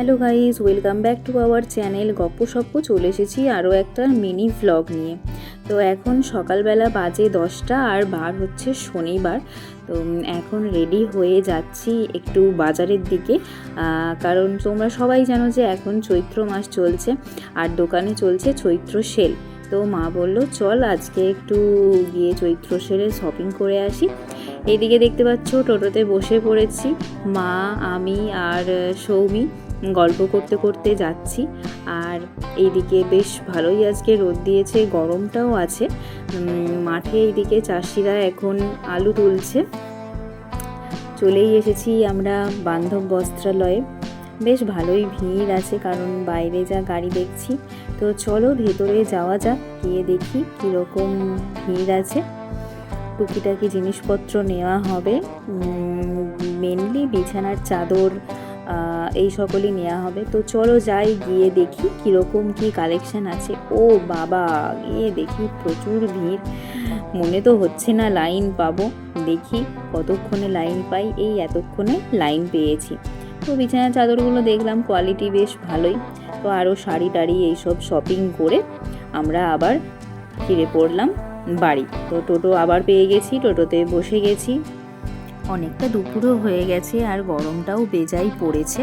Hello guys welcome back to our channel Goppo Soppo. চলে এসেছি আরও একটা মিনি ভ্লগ নিয়ে। তো এখন সকালবেলা বাজে দশটা আর বার হচ্ছে শনিবার। তো এখন রেডি হয়ে যাচ্ছি একটু বাজারের দিকে। কারণ তোমরা সবাই জানো যে এখন চৈত্র মাস চলছে আর দোকানে চলছে চৈত্র সেল। তো মা বলল, চল আজকে একটু গিয়ে চৈত্র সেলে শপিং করে আসি। এদিকে দেখতে পাচ্ছ টোটোতে বসে পড়েছি মা, আমি আর সৌমি। গল্প করতে করতে যাচ্ছি। আর এইদিকে বেশ ভালোই আজকে রোদ দিয়েছে, গরমটাও আছে। মাঠে এইদিকে চাষিরা এখন আলু তুলছে। চলেই এসেছি আমরা বান্ধব বস্ত্রালয়ে। বেশ ভালোই ভিড় আছে, কারণ বাইরে যা গাড়ি দেখছি। তো চলো ভেতরে যাওয়া যাক, গিয়ে দেখি কীরকম ভিড় আছে। টুকিটাকি জিনিসপত্র নেওয়া হবে। মেনলি বিছানার চাদর এই সকলই নেওয়া হবে। তো চলো যাই, গিয়ে দেখি কীরকম কি কালেকশান আছে। ও বাবা, গিয়ে দেখি প্রচুর ভিড়। মনে তো হচ্ছে না লাইন পাবো। দেখি কতক্ষণে লাইন পাই। এই এতক্ষণে লাইন পেয়েছি। তো বিছানার চাদরগুলো দেখলাম কোয়ালিটি বেশ ভালোই। তো আরও শাড়ি টাড়ি এইসব শপিং করে আমরা আবার ফিরে পড়লাম বাড়ি। তো টোটো আবার পেয়ে গেছি, টোটোতে বসে গেছি। অনেকটা দুপুরও হয়ে গেছে আর গরমটাও বেজাই পড়েছে।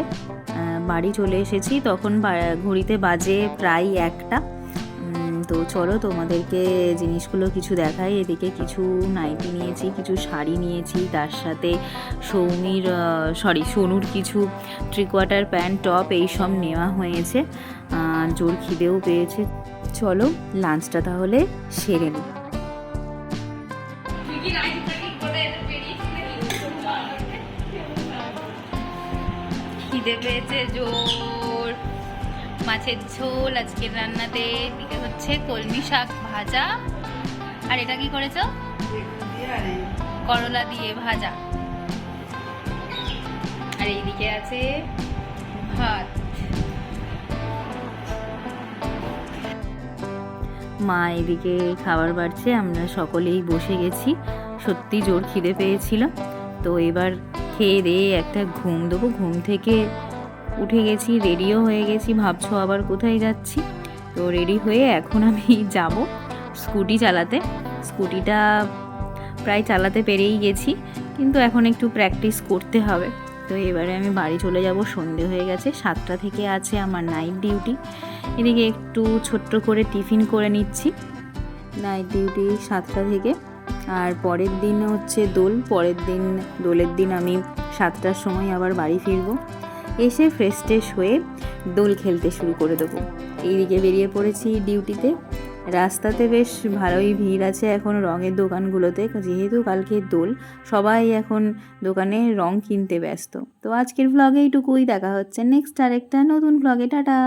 বাড়ি চলে এসেছি, তখন ঘড়িতে বাজে প্রায় একটা। তো চলো তোমাদেরকে জিনিসগুলো কিছু দেখাই। এদিকে কিছু নাইটি নিয়েছি, কিছু শাড়ি নিয়েছি, তার সাথে সৌমির সরি সোনুর কিছু থ্রি কোয়ার্টার প্যান্ট টপ এইসব নেওয়া হয়েছে। জোর খিদেও পেয়েছে। চলো লাঞ্চটা তাহলে সেরে নিই খিদে পেয়েছে জোর। মাছের ঝোল, আজকের রান্নাতে দিকে হচ্ছে কলমি শাক ভাজা। আর এটা কি করেছ? করলা দিয়ে ভাজা। আর এইদিকে আছে ভাত। মা, এদিকে খাবার বাড়ছে, আমরা সকলেই বসে গেছি। সত্যি জোর খিদে পেয়েছিল। তো এবার খেয়ে দিয়ে একটা ঘুম দেবো। ঘুম থেকে উঠে গেছি রেডিও হয়ে গেছি। ভাবছ আবার কোথায় যাচ্ছি? তো রেডি হয়ে এখন আমি যাব স্কুটি চালাতে। স্কুটিটা প্রায় চালাতে পেরেই গেছি, কিন্তু এখন একটু প্র্যাকটিস করতে হবে। তো এবারে আমি বাড়ি চলে যাব, সন্ধে হয়ে গেছে, সাতটা থেকে আছে আমার নাইট ডিউটি এদিকে একটু ছোট্ট করে টিফিন করে নিচ্ছি। নাইট ডিউটি সাতটা থেকে। আর পরের দিন হচ্ছে দোল। পরের দিন, দোলের দিন আমি সাতটার সময় আবার বাড়ি ফিরবো। এসে ফ্রেশ ট্রেশ হয়ে দোল খেলতে শুরু করে দেবো। এইদিকে বেরিয়ে পড়েছি ডিউটিতে। রাস্তাতে বেশ ভালোই ভিড় আছে এখন রঙের দোকানগুলোতে। যেহেতু কালকে দোল, সবাই এখন দোকানে রং কিনতে ব্যস্ত। তো আজকের ভ্লগে এইটুকুই। দেখা হচ্ছে নেক্সট আরেকটা নতুন ভ্লগে টাটা!